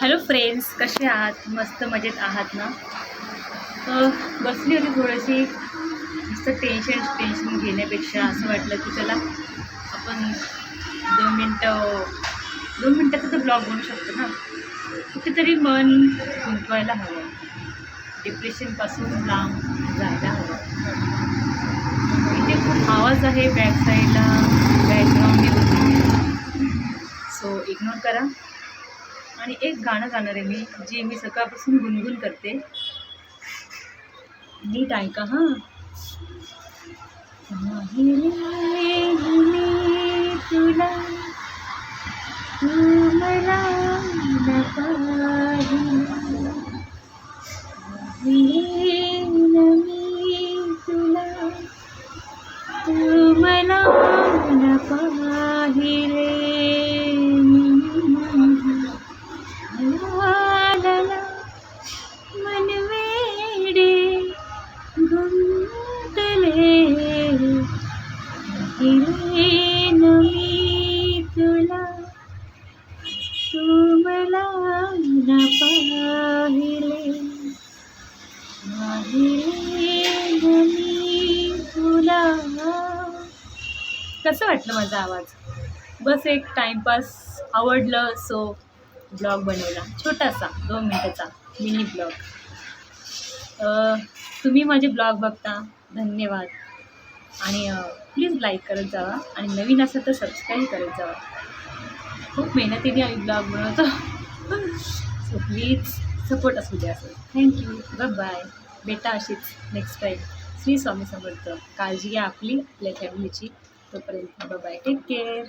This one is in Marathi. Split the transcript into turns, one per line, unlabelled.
हॅलो फ्रेंड्स कसे आहात? मस्त मजेत आहात ना? तर बसली होती थोडीशी. मस्त टेन्शन टेन्शन घेण्यापेक्षा असं वाटलं की चला आपण दोन मिनटं दोन मिनटाचा तर ब्लॉग बनू शकतो ना? कुठेतरी मन गुंतवायला हवं. डिप्रेशनपासून लांब जायला हवं. इथे खूप आवाज आहे बॅक साईडला बॅकग्राऊंड सो इग्नोर करा. आणि एक गाणं गाणार आहे मी जे मी सकाळपासून गुणगुण करते. नीट ऐका हां. मी तुला तू मला मी तुला तू मला गुंतले हिरेन मी तुला तू मला न पाहिले. पाहिलेन मी तुला. कसं वाटलं माझा आवाज? बस एक टाईमपास आवडलं सो ब्लॉग बनवला. छोटासा दोन मिनटाचा मिनी ब्लॉग. तुम्ही माझे ब्लॉग बघता. धन्यवाद. आणि प्लीज लाईक करत जावा आणि नवीन असेल तर सबस्क्राईब करत जावा. खूप मेहनतीने आम्ही ब्लॉग बनवतो. सो प्लीज सपोर्ट असू द्या असं. थँक्यू बाय बाय बेटा अशीच नेक्स्ट टाईम श्री स्वामी समर्थ. काळजी घ्या आपली आपल्या फॅमिलीची तोपर्यंत बाय टेक केअर